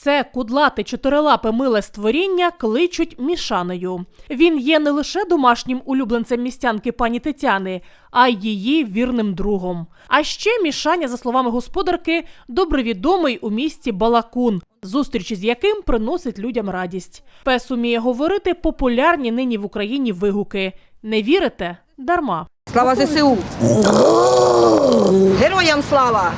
Це кудлате чотирилапе миле створіння кличуть Мішаною. Він є не лише домашнім улюбленцем містянки пані Тетяни, а й її вірним другом. А ще Мішаня, за словами господарки, добре відомий у місті Балакун, зустрічі з яким приносить людям радість. Пес уміє говорити популярні нині в Україні вигуки. Не вірите? Дарма. Слава ЗСУ! Героям слава!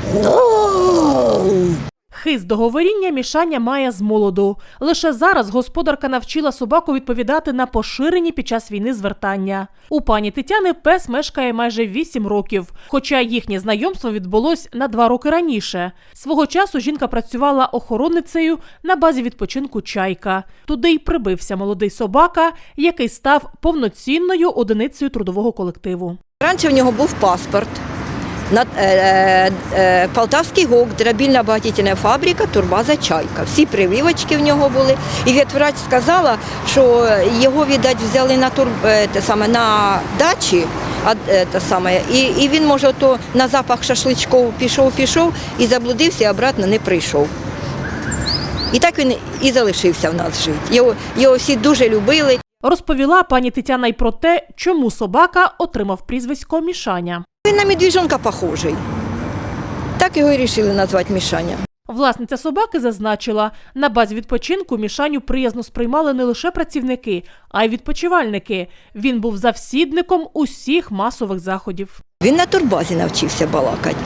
Хист до говоріння мішання має з молоду. Лише зараз господарка навчила собаку відповідати на поширені під час війни звертання. У пані Тетяни пес мешкає майже 8 років, хоча їхнє знайомство відбулось на два роки раніше. Свого часу жінка працювала охоронницею на базі відпочинку Чайка. Туди й прибився молодий собака, який став повноцінною одиницею трудового колективу. Раніше в нього був паспорт. Е, е, е, Полтавський ГОК, драбільна багатительна фабрика, турбаза Чайка. Всі прививочки в нього були. І ветврач сказала, що його, віддать, взяли на, тур, те саме, на дачі, а, те саме, і, і він, може, то на запах шашличков пішов, пішов і заблудився, і обратно не прийшов. І так він і залишився в нас жити. Його, його всі дуже любили. Розповіла пані Тетяна й про те, чому собака отримав прізвисько Мішаня. Він на медвіжонка похожий. Так його і вирішили назвати Мішаня. Власниця собаки зазначила, на базі відпочинку Мішаню приязно сприймали не лише працівники, а й відпочивальники. Він був завсідником усіх масових заходів. Він на турбазі навчився балакати.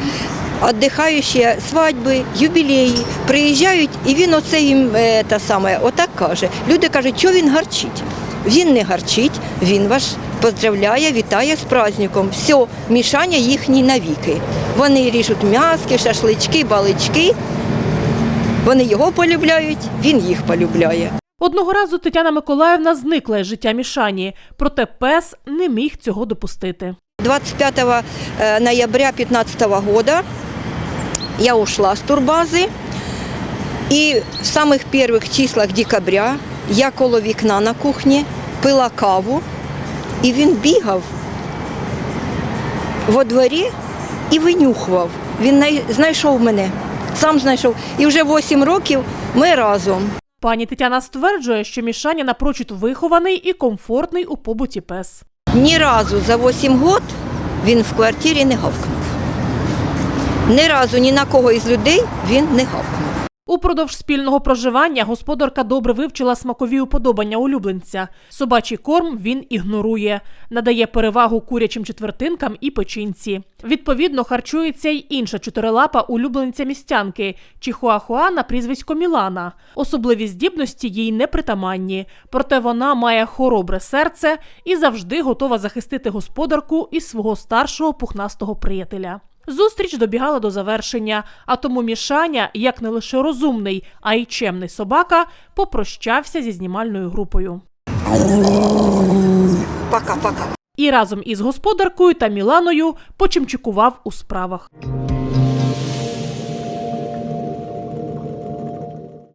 Отдихаючі свадьби, юбілеї приїжджають, і він оце їм е, та саме, отак каже. Люди кажуть, що він гарчить. Він не гарчить, він вас поздравляє, вітає з праздником. Все, мішання їхні навіки. Вони ріжуть м'яски, шашлички, балички. Вони його полюбляють, він їх полюбляє. Одного разу Тетяна Миколаївна зникла із життя Мішані, проте пес не міг цього допустити. 25 э, ноября 2015 года я ушла с турбазы. И в самых первых числах декабря я коло вікна на кухні пила каву, і він бігав во дворі і винюхував. Він знайшов мене, сам знайшов. І вже 8 років ми разом. Пані Тетяна стверджує, що Мішаня напрочуд вихований і комфортний у побуті пес. Ні разу за 8 років він в квартирі не гавкнув. Ні разу ні на кого із людей він не гавкнув. Упродовж спільного проживання господарка добре вивчила смакові уподобання улюбленця. Собачий корм він ігнорує, надає перевагу курячим четвертинкам і печінці. Відповідно, харчується й інша чотирилапа улюбленця містянки Чихуахуа на прізвисько Мілана. Особливі здібності їй непритаманні, проте вона має хоробре серце і завжди готова захистити господарку і свого старшого пухнастого приятеля. Зустріч добігала до завершення, а тому Мішаня, як не лише розумний, а й чемний собака, попрощався зі знімальною групою. Пока-пока. І разом із господаркою та Міланою почимчикував у справах.